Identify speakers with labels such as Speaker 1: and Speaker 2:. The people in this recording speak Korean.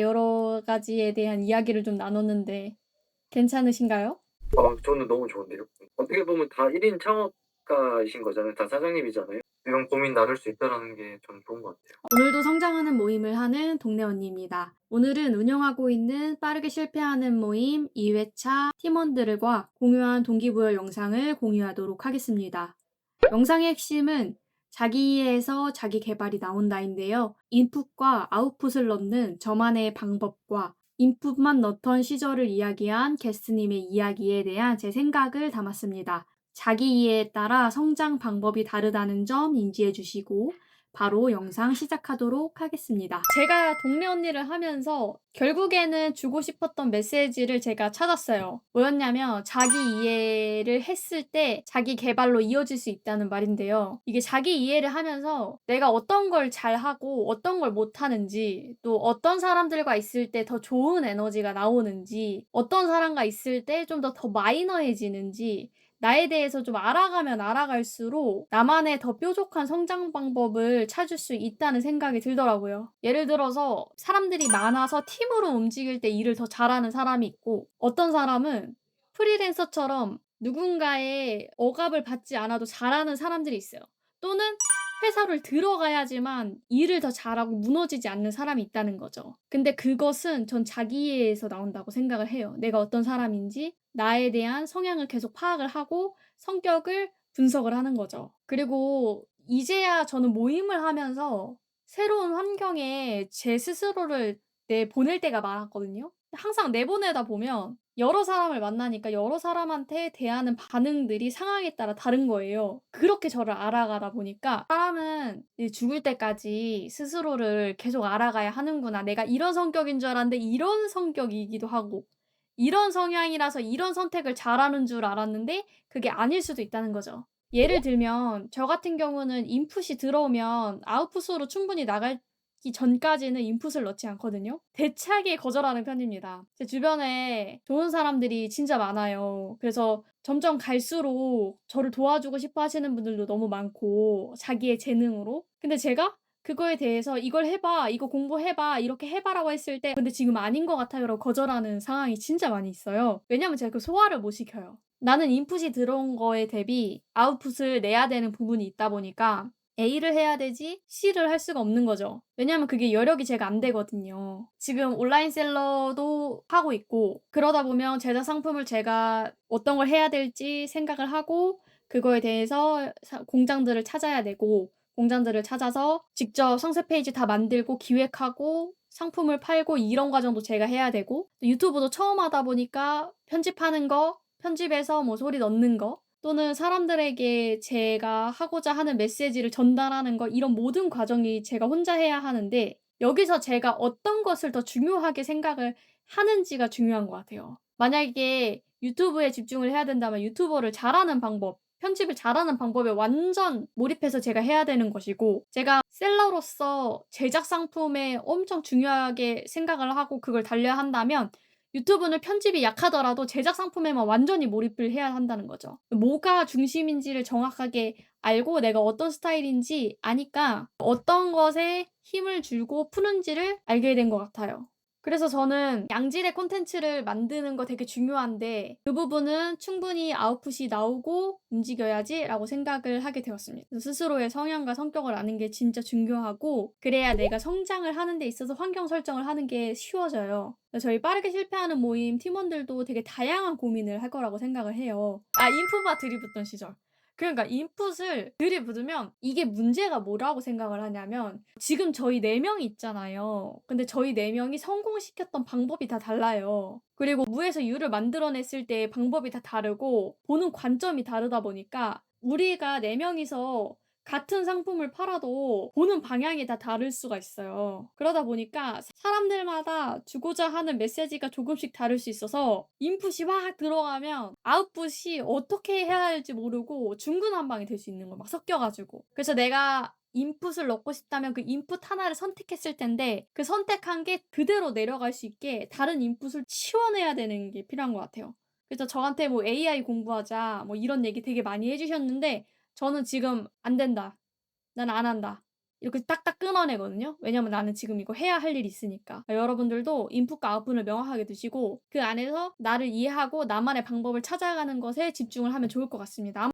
Speaker 1: 여러 가지에 대한 이야기를 좀 나눴는데 괜찮으신가요?
Speaker 2: 아, 저는 너무 좋은데요. 어떻게 보면 다 1인 창업가이신 거잖아요. 다 사장님이잖아요. 이런 고민 나눌 수 있다라는 게 저는 좋은 것 같아요.
Speaker 1: 오늘도 성장하는 모임을 하는 동네 언니입니다. 오늘은 운영하고 있는 빠르게 실패하는 모임 2회차 팀원들과 공유한 동기부여 영상을 공유하도록 하겠습니다. 영상의 핵심은 자기 이해에서 자기 개발이 나온다인데요. 인풋과 아웃풋을 넣는 저만의 방법과 인풋만 넣던 시절을 이야기한 게스트님의 이야기에 대한 제 생각을 담았습니다. 자기 이해에 따라 성장 방법이 다르다는 점 인지해 주시고 바로 영상 시작하도록 하겠습니다. 제가 동네 언니를 하면서 결국에는 주고 싶었던 메시지를 제가 찾았어요. 뭐였냐면 자기 이해를 했을 때 자기 개발로 이어질 수 있다는 말인데요. 이게 자기 이해를 하면서 내가 어떤 걸 잘하고 어떤 걸 못하는지 또 어떤 사람들과 있을 때 더 좋은 에너지가 나오는지 어떤 사람과 있을 때 좀 더더 마이너해지는지 나에 대해서 좀 알아가면 알아갈수록 나만의 더 뾰족한 성장 방법을 찾을 수 있다는 생각이 들더라고요. 예를 들어서 사람들이 많아서 팀으로 움직일 때 일을 더 잘하는 사람이 있고 어떤 사람은 프리랜서처럼 누군가의 억압을 받지 않아도 잘하는 사람들이 있어요. 또는 회사를 들어가야지만 일을 더 잘하고 무너지지 않는 사람이 있다는 거죠. 근데 그것은 전 자기에서 나온다고 생각을 해요. 내가 어떤 사람인지 나에 대한 성향을 계속 파악을 하고 성격을 분석을 하는 거죠. 그리고 이제야 저는 모임을 하면서 새로운 환경에 제 스스로를 내 보낼 때가 많았거든요. 항상 내보내다 보면 여러 사람을 만나니까 여러 사람한테 대하는 반응들이 상황에 따라 다른 거예요. 그렇게 저를 알아가다 보니까 사람은 죽을 때까지 스스로를 계속 알아가야 하는구나. 내가 이런 성격인 줄 알았는데 이런 성격이기도 하고 이런 성향이라서 이런 선택을 잘하는 줄 알았는데 그게 아닐 수도 있다는 거죠. 예를 들면 저 같은 경우는 인풋이 들어오면 아웃풋으로 충분히 나가기 전까지는 인풋을 넣지 않거든요. 대차게 거절하는 편입니다. 제 주변에 좋은 사람들이 진짜 많아요. 그래서 점점 갈수록 저를 도와주고 싶어 하시는 분들도 너무 많고 자기의 재능으로. 근데 제가 그거에 대해서 이걸 해봐, 이거 공부해봐, 이렇게 해봐라고 했을 때 근데 지금 아닌 것 같아요라고 거절하는 상황이 진짜 많이 있어요. 왜냐면 제가 그 소화를 못 시켜요. 나는 인풋이 들어온 거에 대비 아웃풋을 내야 되는 부분이 있다 보니까 A를 해야 되지 C를 할 수가 없는 거죠. 왜냐면 그게 여력이 제가 안 되거든요. 지금 온라인 셀러도 하고 있고 그러다 보면 제작 상품을 제가 어떤 걸 해야 될지 생각을 하고 그거에 대해서 사- 공장들을 찾아야 되고 공장들을 찾아서 직접 상세 페이지 다 만들고 기획하고 상품을 팔고 이런 과정도 제가 해야 되고 유튜브도 처음 하다 보니까 편집하는 거, 편집해서 뭐 소리 넣는 거 또는 사람들에게 제가 하고자 하는 메시지를 전달하는 거 이런 모든 과정이 제가 혼자 해야 하는데 여기서 제가 어떤 것을 더 중요하게 생각을 하는지가 중요한 것 같아요. 만약에 유튜브에 집중을 해야 된다면 유튜버를 잘하는 방법, 편집을 잘하는 방법에 완전 몰입해서 제가 해야 되는 것이고 제가 셀러로서 제작 상품에 엄청 중요하게 생각을 하고 그걸 달려야 한다면 유튜브는 편집이 약하더라도 제작 상품에만 완전히 몰입을 해야 한다는 거죠. 뭐가 중심인지를 정확하게 알고 내가 어떤 스타일인지 아니까 어떤 것에 힘을 주고 푸는지를 알게 된 것 같아요. 그래서 저는 양질의 콘텐츠를 만드는 거 되게 중요한데 그 부분은 충분히 아웃풋이 나오고 움직여야지 라고 생각을 하게 되었습니다. 스스로의 성향과 성격을 아는 게 진짜 중요하고 그래야 내가 성장을 하는 데 있어서 환경 설정을 하는 게 쉬워져요. 저희 빠르게 실패하는 모임 팀원들도 되게 다양한 고민을 할 거라고 생각을 해요. 아 인풋만 들이붓던 시절. 그러니까 인풋을 들이부으면 이게 문제가 뭐라고 생각을 하냐면 지금 저희 4명이 있잖아요. 근데 저희 4명이 성공시켰던 방법이 다 달라요. 그리고 무에서 유를 만들어냈을 때 방법이 다 다르고 보는 관점이 다르다 보니까 우리가 4명이서 같은 상품을 팔아도 보는 방향이 다 다를 수가 있어요. 그러다 보니까 사람들마다 주고자 하는 메시지가 조금씩 다를 수 있어서 인풋이 막 들어가면 아웃풋이 어떻게 해야 할지 모르고 중구난방이 될 수 있는 거 막 섞여가지고. 그래서 내가 인풋을 넣고 싶다면 그 인풋 하나를 선택했을 텐데 그 선택한 게 그대로 내려갈 수 있게 다른 인풋을 치워내야 되는 게 필요한 것 같아요. 그래서 저한테 뭐 AI 공부하자 뭐 이런 얘기 되게 많이 해주셨는데 저는 지금 안 된다. 난 안 한다. 이렇게 딱딱 끊어내거든요. 왜냐면 나는 지금 이거 해야 할 일이 있으니까. 여러분들도 인풋과 아웃풋을 명확하게 두시고 그 안에서 나를 이해하고 나만의 방법을 찾아가는 것에 집중을 하면 좋을 것 같습니다.